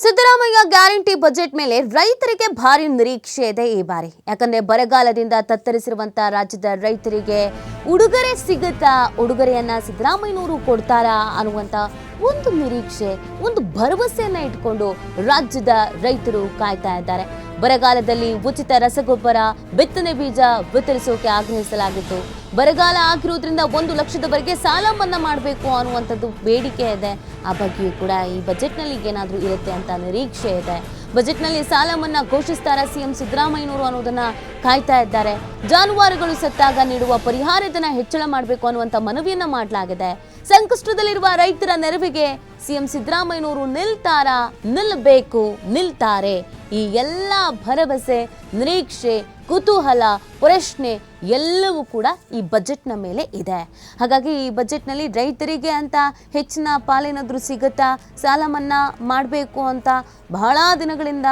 Siddaramaiah guarantee budget ಮೇಲೆ ರೈತರಿಗೆ ಭಾರಿ ನಿರೀಕ್ಷೆ ಇದೆ ಈ ಬಾರಿ. ಯಾಕಂದ್ರೆ ಬರಗಾಲದಿಂದ ತತ್ತರಿಸಿರುವಂತಹ ರಾಜ್ಯದ ರೈತರಿಗೆ ಉಡುಗೊರೆ ಸಿಗುತ್ತಾ, ಉಡುಗೊರೆಯನ್ನ ಸಿದ್ದರಾಮಯ್ಯನವರು ಕೊಡ್ತಾರಾ ಅನ್ನುವಂತ ಒಂದು ನಿರೀಕ್ಷೆ, ಒಂದು ಭರವಸೆಯನ್ನ ಇಟ್ಕೊಂಡು ರಾಜ್ಯದ ರೈತರು ಕಾಯ್ತಾ ಇದ್ದಾರೆ. ಬರಗಾಲದಲ್ಲಿ ಉಚಿತ ರಸಗೊಬ್ಬರ, ಬಿತ್ತನೆ ಬೀಜ ವಿತರಿಸೋಕೆ ಆಗ್ರಹಿಸಲಾಗಿತ್ತು. ಬರಗಾಲ ಆಗಿರೋದ್ರಿಂದ ಒಂದು ಲಕ್ಷದವರೆಗೆ ಸಾಲ ಮನ್ನಾ ಮಾಡಬೇಕು ಅನ್ನುವಂಥದ್ದು ಬೇಡಿಕೆ ಇದೆ. ಆ ಬಗ್ಗೆಯೂ ಕೂಡ ಈ ಬಜೆಟ್ನಲ್ಲಿ ಏನಾದರೂ ಇರುತ್ತೆ ಅಂತ ನಿರೀಕ್ಷೆ ಇದೆ. ಬಜೆಟ್ನಲ್ಲಿ ಸಾಲ ಮನ್ನಾ ಘೋಷಿಸ್ತಾರ ಸಿಎಂ ಸಿದ್ದರಾಮಯ್ಯನವರು ಅನ್ನೋದನ್ನ ಕಾಯ್ತಾ ಇದ್ದಾರೆ. ಜಾನುವಾರುಗಳು ಸತ್ತಾಗ ನೀಡುವ ಪರಿಹಾರದನ್ನ ಹೆಚ್ಚಳ ಮಾಡಬೇಕು ಅನ್ನುವಂಥ ಮನವಿಯನ್ನ ಮಾಡಲಾಗಿದೆ. ಸಂಕಷ್ಟದಲ್ಲಿರುವ ರೈತರ ನೆರವಿಗೆ ಸಿಎಂ ಸಿದ್ದರಾಮಯ್ಯನವರು ನಿಲ್ತಾರಾ ನಿಲ್ಲಬೇಕು ನಿಲ್ತಾರೆ. ಈ ಎಲ್ಲ ಭರವಸೆ, ನಿರೀಕ್ಷೆ, ಕುತೂಹಲ, ಪ್ರಶ್ನೆ ಎಲ್ಲವೂ ಕೂಡ ಈ ಬಜೆಟ್ನ ಮೇಲೆ ಇದೆ. ಹಾಗಾಗಿ ಈ ಬಜೆಟ್ನಲ್ಲಿ ರೈತರಿಗೆ ಅಂತ ಹೆಚ್ಚಿನ ಪಾಲೇನಾದರೂ ಸಿಗುತ್ತಾ, ಸಾಲ ಮನ್ನಾ ಮಾಡಬೇಕು ಅಂತ ಬಹಳ ದಿನಗಳಿಂದ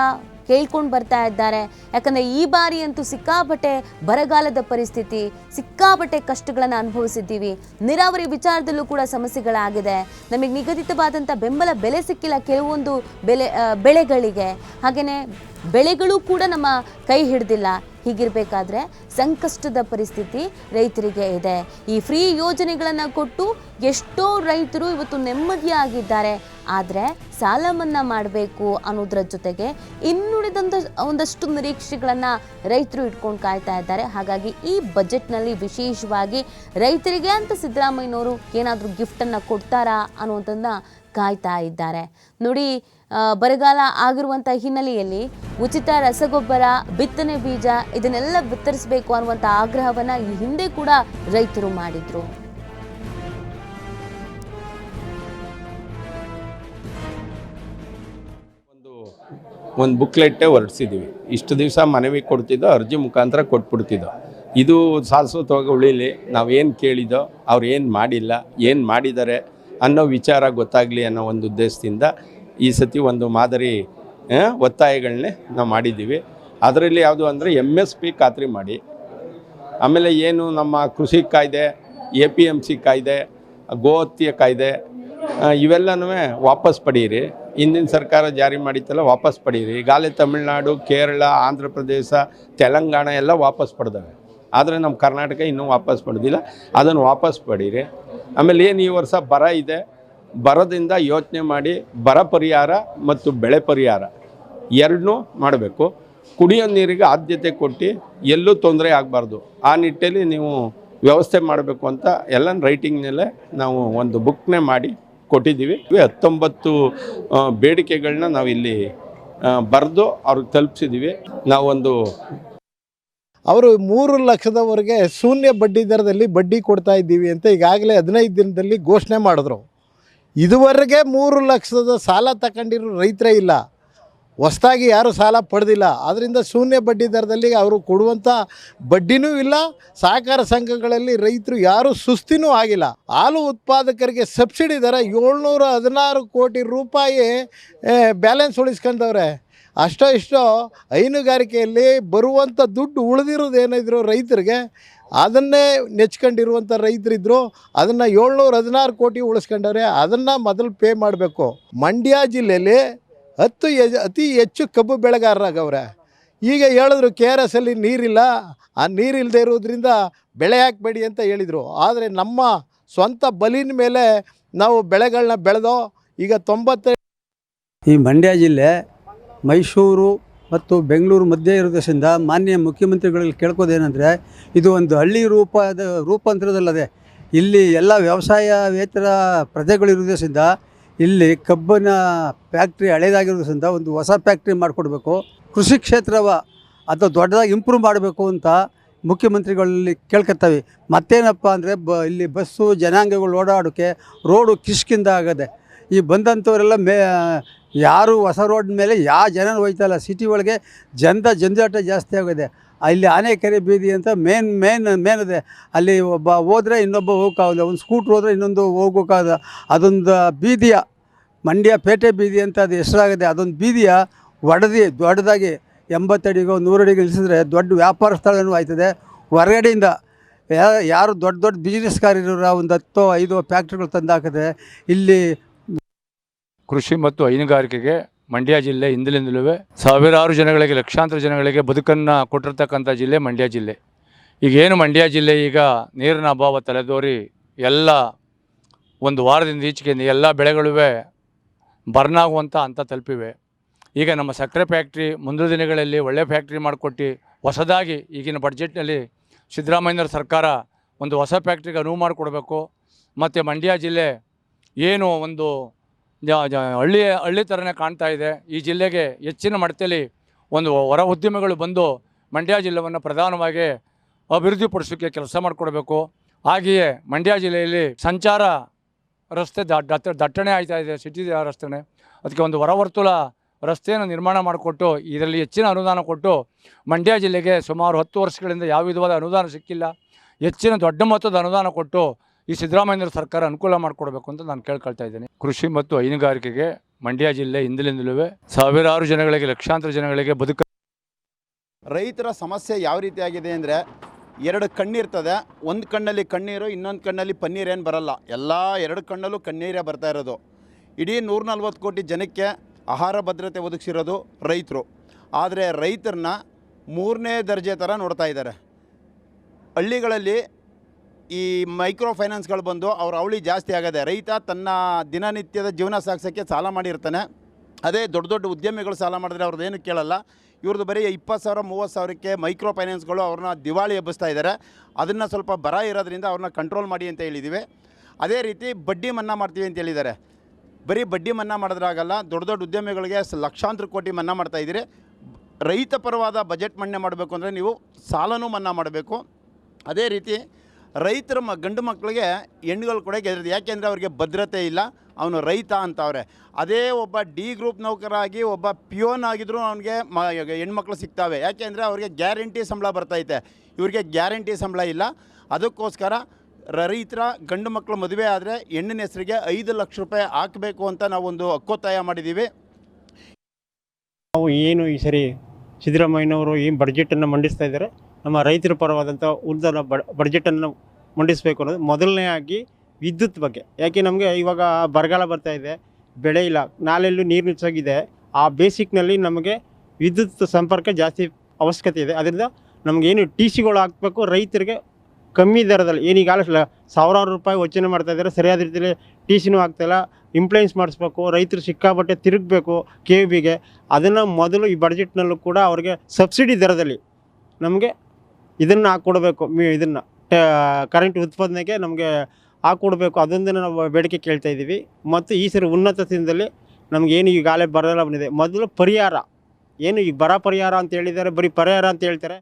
ಕೇಳ್ಕೊಂಡು ಬರ್ತಾ ಇದ್ದಾರೆ. ಯಾಕಂದರೆ ಈ ಬಾರಿ ಅಂತೂ ಸಿಕ್ಕಾಪಟ್ಟೆ ಬರಗಾಲದ ಪರಿಸ್ಥಿತಿ, ಸಿಕ್ಕಾಪಟ್ಟೆ ಕಷ್ಟಗಳನ್ನು ಅನುಭವಿಸಿದ್ದೀವಿ. ನೀರಾವರಿ ವಿಚಾರದಲ್ಲೂ ಕೂಡ ಸಮಸ್ಯೆಗಳಾಗಿದೆ. ನಮಗೆ ನಿಗದಿತವಾದಂಥ ಬೆಂಬಲ ಬೆಲೆ ಸಿಕ್ಕಿಲ್ಲ ಕೆಲವೊಂದು ಬೆಲೆ ಬೆಳೆಗಳಿಗೆ. ಹಾಗೆಯೇ ಬೆಳೆಗಳು ಕೂಡ ನಮ್ಮ ಕೈ ಹಿಡ್ದಿಲ್ಲ. ಹೀಗಿರಬೇಕಾದ್ರೆ ಸಂಕಷ್ಟದ ಪರಿಸ್ಥಿತಿ ರೈತರಿಗೆ ಇದೆ. ಈ ಫ್ರೀ ಯೋಜನೆಗಳನ್ನು ಕೊಟ್ಟು ಎಷ್ಟೋ ರೈತರು ಇವತ್ತು ನೆಮ್ಮದಿಯಾಗಿದ್ದಾರೆ. ಆದರೆ ಸಾಲ ಮನ್ನಾ ಮಾಡಬೇಕು ಅನ್ನೋದ್ರ ಜೊತೆಗೆ ಇನ್ನುಳಿದಂಥ ಒಂದಷ್ಟು ನಿರೀಕ್ಷೆಗಳನ್ನು ರೈತರು ಇಟ್ಕೊಂಡು ಕಾಯ್ತಾ ಇದ್ದಾರೆ. ಹಾಗಾಗಿ ಈ ಬಜೆಟ್ನಲ್ಲಿ ವಿಶೇಷವಾಗಿ ರೈತರಿಗೆ ಅಂತ ಸಿದ್ದರಾಮಯ್ಯನವರು ಏನಾದರೂ ಗಿಫ್ಟನ್ನು ಕೊಡ್ತಾರಾ ಅನ್ನೋದನ್ನು ಕಾಯ್ತಾ ಇದ್ದಾರೆ. ನೋಡಿ ಬರಗಾಲ ಆಗಿರುವಂಥ ಹಿನ್ನೆಲೆಯಲ್ಲಿ ಉಚಿತ ರಸಗೊಬ್ಬರ, ಬಿತ್ತನೆ ಬೀಜ ಇದನ್ನೆಲ್ಲ ವಿತರಿಸಬೇಕು ಅನ್ನುವಂಥ ಆಗ್ರಹವನ್ನು ಈ ಹಿಂದೆ ಕೂಡ ರೈತರು ಮಾಡಿದ್ರು. ಒಂದು ಬುಕ್ಲೆಟ್ಟೇ ಹೊರಡಿಸಿದ್ದೀವಿ ಇಷ್ಟು ದಿವಸ ಮನವಿ ಕೊಡ್ತಿದ್ದೋ, ಅರ್ಜಿ ಮುಖಾಂತರ ಕೊಟ್ಬಿಡ್ತಿದ್ದೋ. ಇದು ಶಾಶ್ವತವಾಗಿ ಉಳಿಲಿ ನಾವೇನು ಕೇಳಿದೋ ಅವ್ರು ಏನು ಮಾಡಿಲ್ಲ, ಏನು ಮಾಡಿದ್ದಾರೆ ಅನ್ನೋ ವಿಚಾರ ಗೊತ್ತಾಗಲಿ ಅನ್ನೋ ಒಂದು ಉದ್ದೇಶದಿಂದ ಈ ಸತಿ ಒಂದು ಮಾದರಿ ಒತ್ತಾಯಗಳನ್ನೇ ನಾವು ಮಾಡಿದ್ದೀವಿ. ಅದರಲ್ಲಿ ಯಾವುದು ಅಂದರೆ ಎಂ ಎಸ್ ಪಿ ಖಾತ್ರಿ ಮಾಡಿ. ಆಮೇಲೆ ಏನು ನಮ್ಮ ಕೃಷಿ ಕಾಯ್ದೆ ಎ ಪಿ ಎಂ ಸಿ ಕಾಯ್ದೆ, ಗೋಹತ್ಯೆ ಕಾಯ್ದೆ ಇವೆಲ್ಲನೂ ವಾಪಸ್ ಪಡೀರಿ. ಹಿಂದಿನ ಸರ್ಕಾರ ಜಾರಿ ಮಾಡಿತ್ತಲ್ಲ, ವಾಪಸ್ ಪಡೀರಿ. ಈಗಾಗಲೇ ತಮಿಳ್ನಾಡು, ಕೇರಳ ಆಂಧ್ರ ಪ್ರದೇಶ ತೆಲಂಗಾಣ ಎಲ್ಲ ವಾಪಸ್ ಪಡೆದವೆ. ಆದರೆ ನಮ್ಮ ಕರ್ನಾಟಕ ಇನ್ನೂ ವಾಪಸ್ ಪಡೆದಿಲ್ಲ. ಅದನ್ನು ವಾಪಸ್ ಪಡೀರಿ. ಆಮೇಲೆ ಏನು ಈ ವರ್ಷ ಬರ ಇದೆ? ಬರದಿಂದ ಯೋಚನೆ ಮಾಡಿ ಬರ ಪರಿಹಾರ ಮತ್ತು ಬೆಳೆ ಪರಿಹಾರ ಎರಡನ್ನೂ ಮಾಡಬೇಕು. ಕುಡಿಯೋ ನೀರಿಗೆ ಆದ್ಯತೆ ಕೊಟ್ಟು ಎಲ್ಲೂ ತೊಂದರೆ ಆಗಬಾರ್ದು. ಆ ನಿಟ್ಟಲ್ಲಿ ನೀವು ವ್ಯವಸ್ಥೆ ಮಾಡಬೇಕು ಅಂತ ಎಲ್ಲ ರೈಟಿಂಗ್ನಲ್ಲೇ ನಾವು ಒಂದು ಬುಕ್ನೇ ಮಾಡಿ ಕೊಟ್ಟಿದ್ದೀವಿ. ಹತ್ತೊಂಬತ್ತು ಬೇಡಿಕೆಗಳನ್ನ ನಾವಿಲ್ಲಿ ಬರೆದು ಅವ್ರಿಗೆ ತಲುಪಿಸಿದ್ದೀವಿ. ನಾವೊಂದು ಅವರು ಮೂರು ಲಕ್ಷದವರೆಗೆ ಶೂನ್ಯ ಬಡ್ಡಿ ದರದಲ್ಲಿ ಬಡ್ಡಿ ಕೊಡ್ತಾ ಇದ್ದೀವಿ ಅಂತ ಈಗಾಗಲೇ ಹದಿನೈದು ದಿನದಲ್ಲಿ ಘೋಷಣೆ ಮಾಡಿದ್ರು. ಇದುವರೆಗೆ ಮೂರು ಲಕ್ಷದ ಸಾಲ ತಗೊಂಡಿರೋ ರೈತರೇ ಇಲ್ಲ. ಹೊಸ್ದಾಗಿ ಯಾರು ಸಾಲ ಪಡೆದಿಲ್ಲ. ಅದರಿಂದ ಶೂನ್ಯ ಬಡ್ಡಿ ದರದಲ್ಲಿ ಅವರು ಕೊಡುವಂಥ ಬಡ್ಡಿನೂ ಇಲ್ಲ. ಸಹಕಾರ ಸಂಘಗಳಲ್ಲಿ ರೈತರು ಯಾರೂ ಸುಸ್ತಿನೂ ಆಗಿಲ್ಲ. ಹಾಲು ಉತ್ಪಾದಕರಿಗೆ ಸಬ್ಸಿಡಿ ದರ ಏಳ್ನೂರ ಹದಿನಾರು ಕೋಟಿ ರೂಪಾಯಿ ಬ್ಯಾಲೆನ್ಸ್ ಉಳಿಸ್ಕೊಂಡವ್ರೆ. ಅಷ್ಟೋ ಇಷ್ಟೋ ಹೈನುಗಾರಿಕೆಯಲ್ಲಿ ಬರುವಂಥ ದುಡ್ಡು ಉಳಿದಿರೋದು ಏನಿದ್ರು ರೈತರಿಗೆ ಅದನ್ನೇ ನೆಚ್ಕೊಂಡಿರುವಂಥ ರೈತರಿದ್ದರು ಅದನ್ನು ಏಳ್ನೂರ ಹದಿನಾರು ಕೋಟಿ ಉಳಿಸ್ಕೊಂಡವ್ರೆ, ಅದನ್ನು ಮೊದಲು ಪೇ ಮಾಡಬೇಕು. ಮಂಡ್ಯ ಜಿಲ್ಲೆಯಲ್ಲಿ ಹತ್ತು ಅತಿ ಹೆಚ್ಚು ಕಬ್ಬು ಬೆಳೆಗಾರರಾಗವ್ರೆ. ಈಗ ಹೇಳಿದ್ರು ಕೆ ಆರ್ ಎಸ್ ಅಲ್ಲಿ ನೀರಿಲ್ಲ, ಆ ನೀರಿಲ್ಲದೆ ಇರೋದ್ರಿಂದ ಬೆಳೆ ಹಾಕಬೇಡಿ ಅಂತ ಹೇಳಿದರು. ಆದರೆ ನಮ್ಮ ಸ್ವಂತ ಬಲಿನ ಮೇಲೆ ನಾವು ಬೆಳೆಗಳನ್ನ ಬೆಳೆದೋ, ಈಗ ತೊಂಬತ್ತ ಈ ಮಂಡ್ಯ ಜಿಲ್ಲೆ ಮೈಸೂರು ಮತ್ತು ಬೆಂಗಳೂರು ಮಧ್ಯೆ ಇರೋದ್ರಿಂದ ಮಾನ್ಯ ಮುಖ್ಯಮಂತ್ರಿಗಳಲ್ಲಿ ಕೇಳ್ಕೋದೇನೆಂದರೆ ಇದು ಒಂದು ಹಳ್ಳಿ ರೂಪದ ರೂಪಾಂತರದಲ್ಲದೆ ಇಲ್ಲಿ ಎಲ್ಲ ವ್ಯವಸಾಯವೇತರ ಪ್ರಜೆಗಳಿರೋದ್ರಿಂದ ಇಲ್ಲಿ ಕಬ್ಬಿನ ಫ್ಯಾಕ್ಟ್ರಿ ಹಳೇದಾಗಿರೋದ್ರಿಂದ ಒಂದು ಹೊಸ ಫ್ಯಾಕ್ಟ್ರಿ ಮಾಡಿಕೊಡ್ಬೇಕು, ಕೃಷಿ ಕ್ಷೇತ್ರವ ಅದು ದೊಡ್ಡದಾಗಿ ಇಂಪ್ರೂವ್ ಮಾಡಬೇಕು ಅಂತ ಮುಖ್ಯಮಂತ್ರಿಗಳಲ್ಲಿ ಕೇಳ್ಕೊತವೆ ಮತ್ತೇನಪ್ಪ ಅಂದರೆ, ಬ ಇಲ್ಲಿ ಬಸ್ಸು ಜನಾಂಗಗಳು ಓಡಾಡೋಕ್ಕೆ ರೋಡು ಕಿಷ್ಕಿಂದ ಆಗದೆ ಈ ಬಂದಂಥವರೆಲ್ಲ ಮೇ ಯಾರು ಹೊಸ ರೋಡ್ ಮೇಲೆ ಯಾವ ಜನ ಹೋಯ್ತಲ್ಲ ಸಿಟಿ ಒಳಗೆ, ಜನದ ಜಂಜಾಟ ಜಾಸ್ತಿ ಆಗಿದೆ. ಅಲ್ಲಿ ಆನೆಕೆರೆ ಬೀದಿ ಅಂತ ಮೇನ್ ಮೇನ್ ಮೇನ್ ಇದೆ ಅಲ್ಲಿ ಒಬ್ಬ ಹೋದರೆ ಇನ್ನೊಬ್ಬ ಹೋಗೋಕ್ಕಾಗಲ್ಲ ಒಂದು ಸ್ಕೂಟ್ರ್ ಹೋದರೆ ಇನ್ನೊಂದು ಹೋಗೋಕ್ಕಾಗಲ್ಲ ಅದೊಂದು ಬೀದಿಯ, ಮಂಡ್ಯ ಪೇಟೆ ಬೀದಿ ಅಂತ ಅದು ಹೆಸರಾಗಿದೆ. ಅದೊಂದು ಬೀದಿಯ ಒಡೆದಿ, ದೊಡ್ಡದಾಗಿ ಎಂಬತ್ತಡಿಗೋ ನೂರಡಿಗೆ ನಿಲ್ಲಿಸಿದ್ರೆ ದೊಡ್ಡ ವ್ಯಾಪಾರ ಸ್ಥಳನೂ ಆಯ್ತದೆ. ಹೊರಗಡೆಯಿಂದ ಯಾರು ದೊಡ್ಡ ದೊಡ್ಡ ಬಿಸ್ನೆಸ್ಗಾರರ ಒಂದು ಹತ್ತೋ, ಐದೋ ಫ್ಯಾಕ್ಟ್ರಿಗಳು ತಂದು ಹಾಕಿದ್ರೆ, ಇಲ್ಲಿ ಕೃಷಿ ಮತ್ತು ಹೈನುಗಾರಿಕೆಗೆ ಮಂಡ್ಯ ಜಿಲ್ಲೆ ಹಿಂದಿನಿಂದಲೂ ಸಾವಿರಾರು ಜನಗಳಿಗೆ, ಲಕ್ಷಾಂತರ ಜನಗಳಿಗೆ ಬದುಕನ್ನು ಕೊಟ್ಟಿರ್ತಕ್ಕಂಥ ಜಿಲ್ಲೆ ಮಂಡ್ಯ ಜಿಲ್ಲೆ. ಈಗೇನು ಮಂಡ್ಯ ಜಿಲ್ಲೆ ಈಗ ನೀರಿನ ಅಭಾವ ತಲೆದೋರಿ ಎಲ್ಲ ಒಂದು ವಾರದಿಂದ ಈಚೆಗೆ ಎಲ್ಲ ಬೆಳೆಗಳುವೆ ಬರ್ನಾಗುವಂಥ ಅಂತ ತಲುಪಿವೆ. ಈಗ ನಮ್ಮ ಸಕ್ಕರೆ ಫ್ಯಾಕ್ಟ್ರಿ ಮುಂದಿನ ದಿನಗಳಲ್ಲಿ ಒಳ್ಳೆ ಫ್ಯಾಕ್ಟ್ರಿ ಮಾಡಿಕೊಟ್ಟು ಹೊಸದಾಗಿ ಈಗಿನ ಬಡ್ಜೆಟ್ನಲ್ಲಿ ಸಿದ್ದರಾಮಯ್ಯವ್ರ ಸರ್ಕಾರ ಒಂದು ಹೊಸ ಫ್ಯಾಕ್ಟ್ರಿಗೆ ಅನುವು ಮಾಡಿಕೊಡ್ಬೇಕು. ಮತ್ತು ಮಂಡ್ಯ ಜಿಲ್ಲೆ ಏನು ಒಂದು ಹಳ್ಳಿ ಹಳ್ಳಿ ಥರನೇ ಕಾಣ್ತಾ ಇದೆ. ಈ ಜಿಲ್ಲೆಗೆ ಹೆಚ್ಚಿನ ಮಟ್ಟದಲ್ಲಿ ಒಂದು ಹೊರ ಉದ್ಯಮಿಗಳು ಬಂದು ಮಂಡ್ಯ ಜಿಲ್ಲೆಯನ್ನು ಪ್ರಧಾನವಾಗಿ ಅಭಿವೃದ್ಧಿಪಡಿಸೋಕ್ಕೆ ಕೆಲಸ ಮಾಡಿಕೊಡ್ಬೇಕು. ಹಾಗೆಯೇ ಮಂಡ್ಯ ಜಿಲ್ಲೆಯಲ್ಲಿ ಸಂಚಾರ ರಸ್ತೆ ದಟ್ ದಟ್ಟ- ದಟ್ಟಣೆ ಆಯ್ತಾ ಇದೆ ಸಿಟಿ ರಸ್ತೆನೇ. ಅದಕ್ಕೆ ಒಂದು ಹೊರವರ್ತುಲ ರಸ್ತೆಯನ್ನು ನಿರ್ಮಾಣ ಮಾಡಿಕೊಟ್ಟು, ಇದರಲ್ಲಿ ಹೆಚ್ಚಿನ ಅನುದಾನ ಕೊಟ್ಟು ಮಂಡ್ಯ ಜಿಲ್ಲೆಗೆ ಸುಮಾರು ಹತ್ತು ವರ್ಷಗಳಿಂದ ಯಾವ ವಿಧವಾದ ಅನುದಾನ ಸಿಕ್ಕಿಲ್ಲ. ಹೆಚ್ಚಿನ ದೊಡ್ಡ ಮೊತ್ತದ ಅನುದಾನ ಕೊಟ್ಟು ಈ ಸಿದ್ದರಾಮಯ್ಯ ಸರ್ಕಾರ ಅನುಕೂಲ ಮಾಡಿಕೊಡ್ಬೇಕು ಅಂತ ನಾನು ಕೇಳ್ಕೊಳ್ತಾ ಇದ್ದೀನಿ. ಕೃಷಿ ಮತ್ತು ಹೈನುಗಾರಿಕೆಗೆ ಮಂಡ್ಯ ಜಿಲ್ಲೆ ಹಿಂದಿನಿಂದಲೂ ಸಾವಿರಾರು ಜನಗಳಿಗೆ, ಲಕ್ಷಾಂತರ ಜನಗಳಿಗೆ ಬದುಕ ರೈತರ ಸಮಸ್ಯೆ ಯಾವ ರೀತಿಯಾಗಿದೆ ಅಂದರೆ ಎರಡು ಕಣ್ಣಿರ್ತದೆ. ಒಂದು ಕಣ್ಣಲ್ಲಿ ಕಣ್ಣೀರು, ಇನ್ನೊಂದು ಕಣ್ಣಲ್ಲಿ ಪನ್ನೀರೇನು ಬರಲ್ಲ. ಎಲ್ಲ ಎರಡು ಕಣ್ಣಲ್ಲೂ ಕಣ್ಣೀರೇ ಬರ್ತಾ ಇರೋದು. ಇಡೀ ನೂರ ಕೋಟಿ ಜನಕ್ಕೆ ಆಹಾರ ಭದ್ರತೆ ಒದಗಿಸಿರೋದು ರೈತರು. ಆದರೆ ರೈತರನ್ನ ಮೂರನೇ ದರ್ಜೆ ಥರ ನೋಡ್ತಾ ಇದ್ದಾರೆ. ಹಳ್ಳಿಗಳಲ್ಲಿ ಈ ಮೈಕ್ರೋ ಫೈನಾನ್ಸ್ಗಳು ಬಂದು ಅವ್ರ ಅವಳಿ ಜಾಸ್ತಿ ಆಗದೆ ರೈತ ತನ್ನ ದಿನನಿತ್ಯದ ಜೀವನ ಸಾಗಿಸೋಕ್ಕೆ ಸಾಲ ಮಾಡಿರ್ತಾನೆ. ಅದೇ ದೊಡ್ಡ ದೊಡ್ಡ ಉದ್ಯಮಿಗಳು ಸಾಲ ಮಾಡಿದ್ರೆ ಅವ್ರದ್ದು ಏನು ಕೇಳಲ್ಲ. ಇವ್ರದ್ದು ಬರೀ ಇಪ್ಪತ್ತು ಸಾವಿರ, ಮೂವತ್ತು ಸಾವಿರಕ್ಕೆ ಮೈಕ್ರೋ ಫೈನಾನ್ಸ್ಗಳು ಅವ್ರನ್ನ ದಿವಾಳಿ ಎಬ್ಬಿಸ್ತಾ ಇದ್ದಾರೆ. ಅದನ್ನು ಸ್ವಲ್ಪ ಬರ ಇರೋದ್ರಿಂದ ಅವ್ರನ್ನ ಕಂಟ್ರೋಲ್ ಮಾಡಿ ಅಂತ ಹೇಳಿದ್ದೀವಿ ಅದೇ ರೀತಿ ಬಡ್ಡಿ ಮನ್ನಾ ಮಾಡ್ತೀವಿ ಅಂತ ಹೇಳಿದ್ದಾರೆ. ಬರೀ ಬಡ್ಡಿ ಮನ್ನಾ ಮಾಡಿದ್ರಾಗಲ್ಲ ದೊಡ್ಡ ದೊಡ್ಡ ಉದ್ಯಮಿಗಳಿಗೆ ಲಕ್ಷಾಂತರ ಕೋಟಿ ಮನ್ನಾ ಮಾಡ್ತಾ ಇದ್ದೀರಿ. ರೈತ ಪರವಾದ ಬಜೆಟ್ ಮನ್ನೆ ಮಾಡಬೇಕು ಅಂದರೆ ನೀವು ಸಾಲನೂ ಮನ್ನಾ ಮಾಡಬೇಕು. ಅದೇ ರೀತಿ ರೈತರ ಮ, ಗಂಡು ಮಕ್ಕಳಿಗೆ ಹೆಣ್ಣುಗಳು ಕೂಡ ಗೆದ್ರದು ಯಾಕೆಂದರೆ ಅವರಿಗೆ ಭದ್ರತೆ ಇಲ್ಲ, ಅವನು ರೈತ ಅಂತವ್ರೆ. ಅದೇ ಒಬ್ಬ ಡಿ ಗ್ರೂಪ್ ನೌಕರಾಗಿ ಒಬ್ಬ ಪಿಯೋನ್ ಆಗಿದ್ರು ಅವನಿಗೆ ಮ, ಹೆಣ್ಮಕ್ಳು ಸಿಗ್ತಾವೆ. ಯಾಕೆಂದರೆ ಅವ್ರಿಗೆ ಗ್ಯಾರಂಟಿ ಸಂಬಳ ಬರ್ತೈತೆ. ಇವ್ರಿಗೆ ಗ್ಯಾರಂಟಿ ಸಂಬಳ ಇಲ್ಲ. ಅದಕ್ಕೋಸ್ಕರ ರೈತರ ಗಂಡು ಮಕ್ಕಳು ಮದುವೆ ಆದರೆ ಹೆಣ್ಣಿನ ಹೆಸರಿಗೆ ಐದು ಲಕ್ಷ ರೂಪಾಯಿ ಹಾಕಬೇಕು ಅಂತ ನಾವೊಂದು ಹಕ್ಕೊತ್ತಾಯ ಮಾಡಿದ್ದೀವಿ ನಾವು ಏನು ಈ ಸರಿ ಸಿದ್ದರಾಮಯ್ಯನವರು ಈ ಬಡ್ಜೆಟನ್ನು ಮಂಡಿಸ್ತಾ ಇದ್ದಾರೆ. ನಮ್ಮ ರೈತರ ಪರವಾದಂಥ ಉಳಿದ ಬಡ್ಜೆಟನ್ನು ಮಂಡಿಸಬೇಕು ಅನ್ನೋದು ಮೊದಲನೇ ಆಗಿ ವಿದ್ಯುತ್ ಬಗ್ಗೆ. ಯಾಕೆ ನಮಗೆ ಇವಾಗ ಬರಗಾಲ ಬರ್ತಾ ಇದೆ, ಬೆಳೆ ಇಲ್ಲ, ನಾಲೆಲ್ಲೂ ನೀರು ನಿಚ್ಚಾಗಿದೆ. ಆ ಬೇಸಿಕ್ನಲ್ಲಿ ನಮಗೆ ವಿದ್ಯುತ್ ಸಂಪರ್ಕ ಜಾಸ್ತಿ ಅವಶ್ಯಕತೆ ಇದೆ. ಅದರಿಂದ ನಮಗೇನು ಟಿ ಸಿಗಳು ಹಾಕಬೇಕು ರೈತರಿಗೆ ಕಮ್ಮಿ ದರದಲ್ಲಿ. ಏನೀಗಾಗಲೇ ಸಾವಿರಾರು ರೂಪಾಯಿ ವಚನೆ ಮಾಡ್ತಾ ಇದ್ದಾರೆ. ಸರಿಯಾದ ರೀತಿಯಲ್ಲಿ ಟಿ ಸಿನೂ ಆಗ್ತಾಯಿಲ್ಲ ಇಂಪ್ಲೈನ್ಸ್ ಮಾಡಿಸ್ಬೇಕು, ರೈತರು ಸಿಕ್ಕಾಪಟ್ಟೆ ತಿರುಗಬೇಕು ಕೆ ಬಿಗೆ ಅದನ್ನು ಮೊದಲು ಈ ಬಡ್ಜೆಟ್ನಲ್ಲೂ ಕೂಡ ಅವ್ರಿಗೆ ಸಬ್ಸಿಡಿ ದರದಲ್ಲಿ ನಮಗೆ ಇದನ್ನು ಹಾಕ್ಕೊಡ್ಬೇಕು ಮಿ ಇದನ್ನು ಕರೆಂಟ್ ಉತ್ಪಾದನೆಗೆ ನಮಗೆ ಹಾಕ್ಕೊಡ್ಬೇಕು ಅದೊಂದನ್ನು ನಾವು ಬೇಡಿಕೆ ಕೇಳ್ತಾ ಇದ್ದೀವಿ. ಮತ್ತು ಈ ಸರಿ ಉನ್ನತ ದಿನದಲ್ಲಿ ನಮಗೇನು ಗಾಳಿ ಬರಲ್ಲ ಬಂದಿದೆ. ಮೊದಲು ಪರಿಹಾರ. ಏನು ಈಗ ಬರ ಪರಿಹಾರ ಅಂತ ಹೇಳಿದ್ದಾರೆ, ಬರೀ ಪರಿಹಾರ ಅಂತ ಹೇಳ್ತಾರೆ.